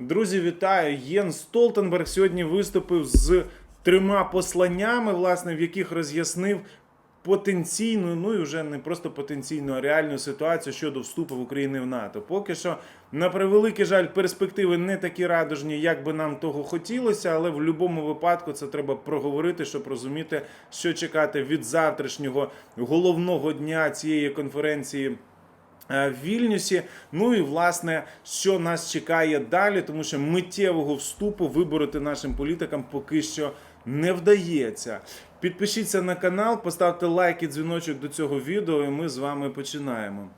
Друзі, вітаю! Єн Столтенберг сьогодні виступив з трьома посланнями, власне, в яких роз'яснив потенційну, ну і вже не просто потенційну, а реальну ситуацію щодо вступу України в НАТО. Поки що, на превеликий жаль, перспективи не такі радужні, як би нам того хотілося, але в будь-якому випадку це треба проговорити, щоб розуміти, що чекати від завтрашнього головного дня цієї конференції. Е, В Вільнюсі, ну і власне, що нас чекає далі, тому що миттєвого вступу вибороти нашим політикам поки що не вдається. Підпишіться на канал, поставте лайк і дзвіночок до цього відео, і ми з вами починаємо.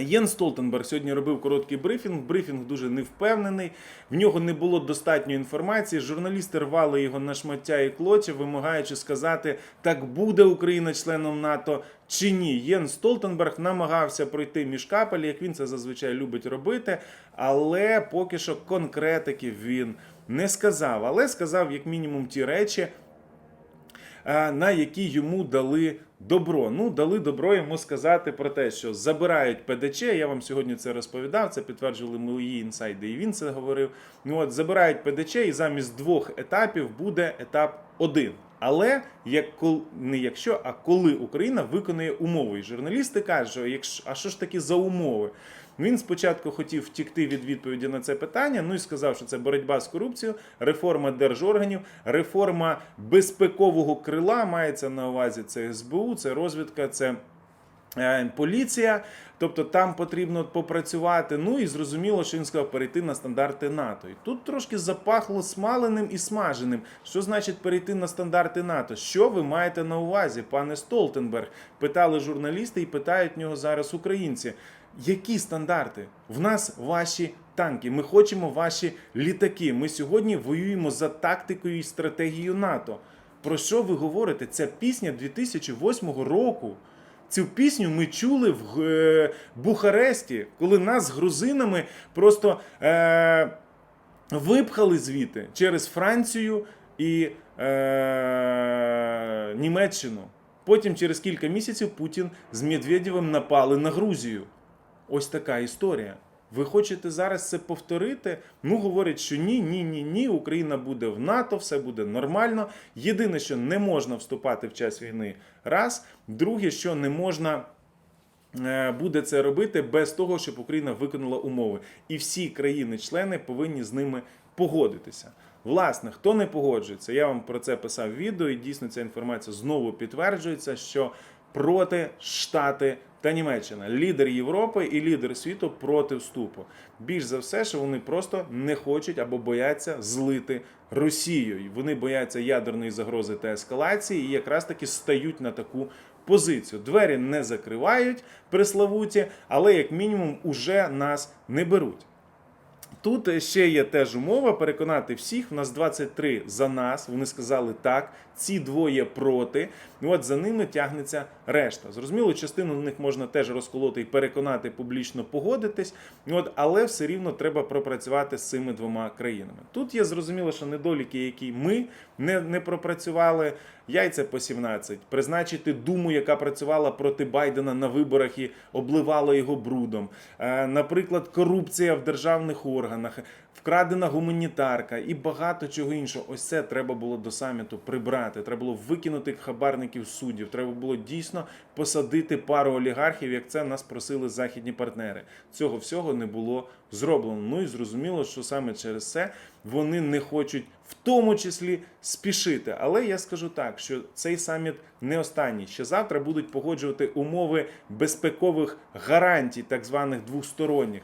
Єн Столтенберг сьогодні робив короткий брифінг. Брифінг дуже невпевнений. В нього не було достатньо інформації. Журналісти рвали його на шмаття і клочі, вимагаючи сказати, так буде Україна членом НАТО чи ні. Єн Столтенберг намагався пройти між капель, як він це зазвичай любить робити, але поки що конкретики він не сказав. Але сказав як мінімум ті речі, на які йому дали добро. Ну, дали добро йому сказати про те, що забирають ПДЧ. Я вам сьогодні це розповідав, це підтверджували мої інсайди, і він це говорив. Ну от забирають ПДЧ, і замість двох етапів буде етап один. Але як кол- не якщо, а коли Україна виконує умови. І журналісти кажуть, що якщо, а що ж таки за умови? Він спочатку хотів втікти від відповіді на це питання. Ну і сказав, що це боротьба з корупцією, реформа держорганів, реформа безпекового крила мається на увазі. Це СБУ, це розвідка, це е, поліція. Тобто там потрібно попрацювати. Ну і зрозуміло, що він сказав перейти на стандарти НАТО. І тут трошки запахло смаленим і смаженим. Що значить перейти на стандарти НАТО? Що ви маєте на увазі, пане Столтенберг? Питали журналісти і питають нього зараз українці. Які стандарти? В нас ваші танки. Ми хочемо ваші літаки. Ми сьогодні воюємо за тактикою і стратегією НАТО. Про що ви говорите? Ця пісня 2008 року. Цю пісню ми чули в е, Бухаресті, коли нас з грузинами просто е, випхали звідти через Францію і е, Німеччину. Потім, через кілька місяців, Путін з Медведєвим напали на Грузію. Ось така історія. Ви хочете зараз це повторити? Ну, говорять, що ні, ні, ні, ні. Україна буде в НАТО, все буде нормально. Єдине, що не можна вступати в час війни. Раз. Друге, що не можна. е, Буде це робити без того, щоб Україна виконала умови, і всі країни-члени повинні з ними погодитися. Власне, хто не погоджується, я вам про це писав відео, і дійсно ця інформація знову підтверджується, що проти Штати та Німеччина, лідер Європи і лідер світу проти вступу. Більш за все, що вони просто не хочуть або бояться злити Росію. Вони бояться ядерної загрози та ескалації, і якраз таки стають на таку позицію. Двері не закривають преславуті, але як мінімум уже нас не беруть. Тут ще є теж умова переконати всіх. У нас 23 за нас. Вони сказали так. Ці двоє проти. І от за ними тягнеться решта. Зрозуміло, частину з них можна теж розколоти і переконати публічно погодитись. І От, але все рівно треба пропрацювати з цими двома країнами. Тут є зрозуміло, що недоліки, які ми не, не пропрацювали. Яйця по 17, призначити думу, яка працювала проти Байдена на виборах і обливала його брудом. Е, Наприклад, корупція в державних органах, вкрадена гуманітарка і багато чого іншого. Ось це треба було до саміту прибрати. Треба було викинути хабарників суддів. Треба було дійсно посадити пару олігархів, як це нас просили західні партнери. Цього всього не було зроблено. Ну і зрозуміло, що саме через це вони не хочуть в тому числі спішити. Але я скажу так, що цей саміт не останній. Ще завтра будуть погоджувати умови безпекових гарантій, так званих двосторонніх.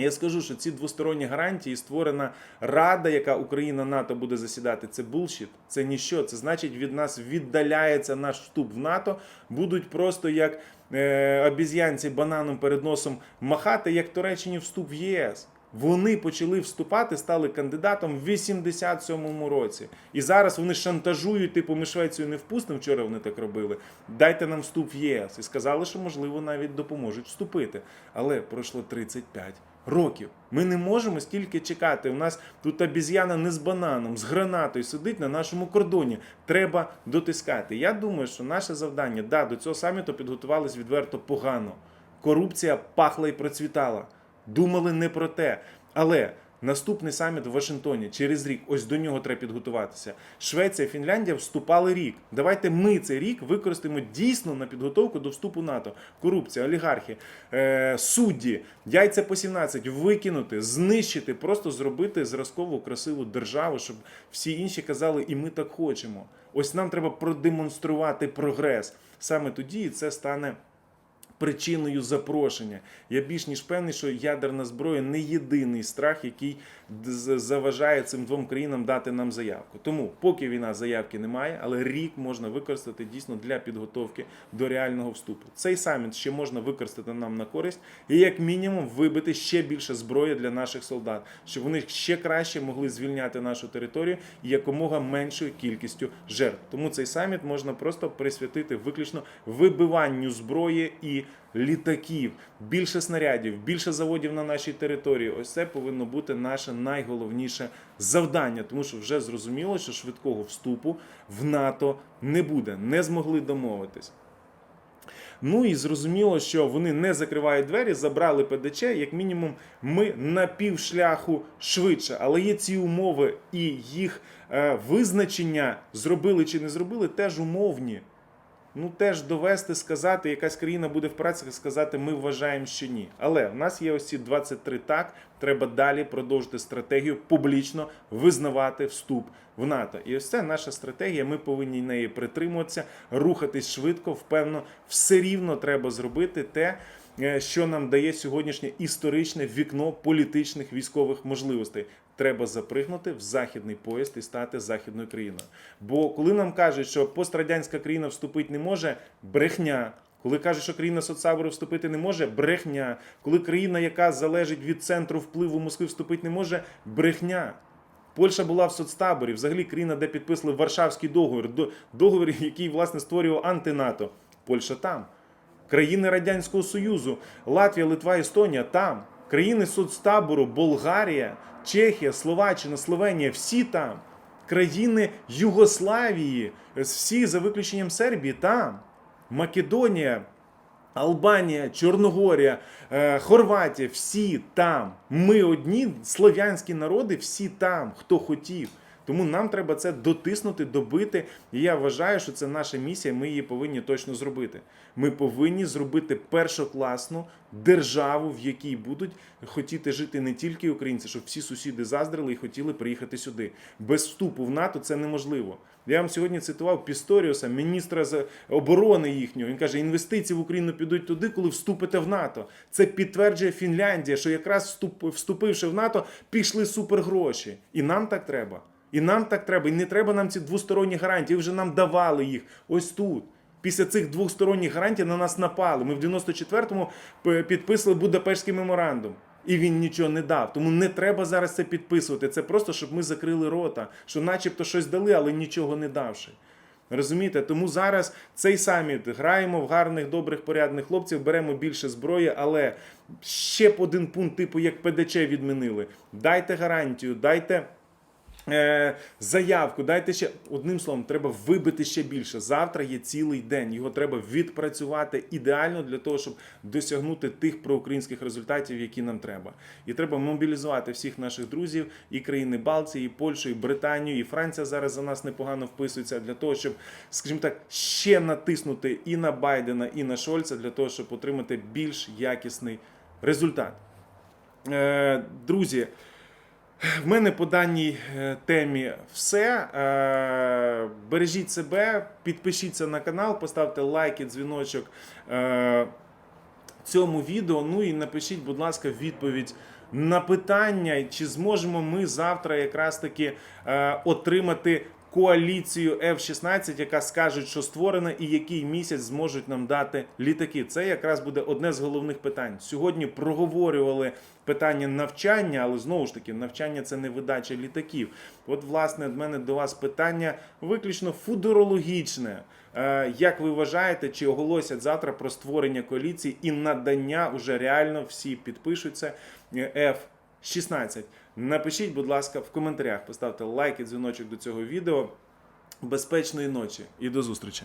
Я скажу, що ці двосторонні гарантії створена рада, яка Україна НАТО буде засідати. Це булшіт, це ніщо. Це значить, від нас віддаляється наш вступ в НАТО. Будуть просто як е, обіз'янці бананом перед носом махати, як Туреччині вступ в ЄС. Вони почали вступати, стали кандидатом в 87-му році. І зараз вони шантажують, типу, ми Швецію не впустимо. Вчора вони так робили. Дайте нам вступ в ЄС. І сказали, що можливо навіть допоможуть вступити. Але пройшло 35 років. Ми не можемо стільки чекати. У нас тут обіз'яна не з бананом, з гранатою сидить на нашому кордоні. Треба дотискати. Я думаю, що наше завдання да, до цього саміту підготувалися відверто погано. Корупція пахла і процвітала. Думали не про те. Але Наступний саміт в Вашингтоні через рік. Ось до нього треба підготуватися. Швеція, Фінляндія вступали рік. Давайте ми цей рік використаємо дійсно на підготовку до вступу НАТО. Корупція, олігархи, е, судді, яйця по 17 викинути, знищити, просто зробити зразкову красиву державу, щоб всі інші казали, і ми так хочемо. Ось нам треба продемонструвати прогрес. Саме тоді це стане причиною запрошення. Я більш ніж певний, що ядерна зброя не єдиний страх, який заважає цим двом країнам дати нам заявку. Тому, поки війна заявки немає, але рік можна використати дійсно для підготовки до реального вступу. Цей саміт ще можна використати нам на користь і як мінімум вибити ще більше зброї для наших солдат, щоб вони ще краще могли звільняти нашу територію і якомога меншою кількістю жертв. Тому цей саміт можна просто присвятити виключно вибиванню зброї і літаків, більше снарядів, більше заводів на нашій території. Ось це повинно бути наше найголовніше завдання, тому що вже зрозуміло, що швидкого вступу в НАТО не буде, не змогли домовитись. Ну і зрозуміло, що вони не закривають двері, забрали ПДЧ, як мінімум, ми на півшляху швидше. Але є ці умови, і їх е, визначення зробили чи не зробили, теж умовні. Ну, теж довести, сказати, якась країна буде в працях сказати, ми вважаємо, що ні. Але в нас є ось ці 23 так. Треба далі продовжити стратегію публічно визнавати вступ в НАТО. І ось це наша стратегія. Ми повинні неї притримуватися, рухатись швидко, впевнено, все рівно треба зробити те. Е, Що нам дає сьогоднішнє історичне вікно політичних військових можливостей? Треба запригнути в західний поїзд і стати західною країною. Бо коли нам кажуть, що пострадянська країна вступити не може, брехня. Коли кажуть, що країна соцсабору вступити не може, брехня. Коли країна, яка залежить від центру впливу Москви, вступити не може, брехня. Польща була в соцтаборі, взагалі країна, де підписали Варшавський договір, до- договір, який власне створював антинато. Польща там. Країни Радянського Союзу, Латвія, Литва, Естонія там. Країни соцтабору, Болгарія, Чехія, Словаччина, Словенія, всі там. Країни Югославії, всі за виключенням Сербії, там. Македонія, Албанія, Чорногорія, е, Хорватія, всі там. Ми одні слов'янські народи, всі там, хто хотів. Тому нам треба це дотиснути, добити. І я вважаю, що це наша місія. Ми її повинні точно зробити. Ми повинні зробити першокласну державу, в якій будуть хотіти жити не тільки українці, щоб всі сусіди заздрили і хотіли приїхати сюди. Без вступу в НАТО це неможливо. Я вам сьогодні цитував Пісторіуса, міністра з оборони їхнього. Він каже: інвестиції в Україну підуть туди, коли вступите в НАТО. Це підтверджує Фінляндія, що якраз вступ- вступивши в НАТО, пішли супергроші. І нам так треба. І нам так треба. І не треба нам ці двосторонні гарантії. Вже нам давали їх ось тут. Після цих двосторонніх гарантій на нас напали. Ми в 94-му п- підписали Будапештський меморандум. І він нічого не дав. Тому не треба зараз це підписувати. Це просто, щоб ми закрили рота, що начебто щось дали, але нічого не давши. Розумієте? Тому зараз цей саміт граємо в гарних, добрих, порядних хлопців, беремо більше зброї, але ще б один пункт, типу як ПДЧ відмінили. Дайте гарантію, дайте. Е, заявку, дайте ще одним словом, треба вибити ще більше. Завтра є цілий день. Його треба відпрацювати ідеально для того, щоб досягнути тих проукраїнських результатів, які нам треба. І треба мобілізувати всіх наших друзів і країни Балтії, і Польщу, і Британію, і Франція зараз за нас непогано вписується для того, щоб, скажімо так, ще натиснути і на Байдена, і на Шольца для того, щоб отримати більш якісний результат. Е, друзі. В мене по даній е, темі все. Е, Бережіть себе, підпишіться на канал, поставте лайки, дзвіночок е, цьому відео. Ну і напишіть, будь ласка, відповідь на питання, чи зможемо ми завтра якраз таки отримати коаліцію F-16, яка скаже, що створена, і який місяць зможуть нам дати літаки. Це якраз буде одне з головних питань. Сьогодні проговорювали питання навчання, але знову ж таки, навчання це не видача літаків. От, власне, від мене до вас питання виключно футурологічне. Е, Як ви вважаєте, чи оголосять завтра про створення коаліції і надання уже реально всі підпишуться е, F-16? Напишіть, будь ласка, в коментарях, поставте лайк і дзвіночок до цього відео. Безпечної ночі і до зустрічі!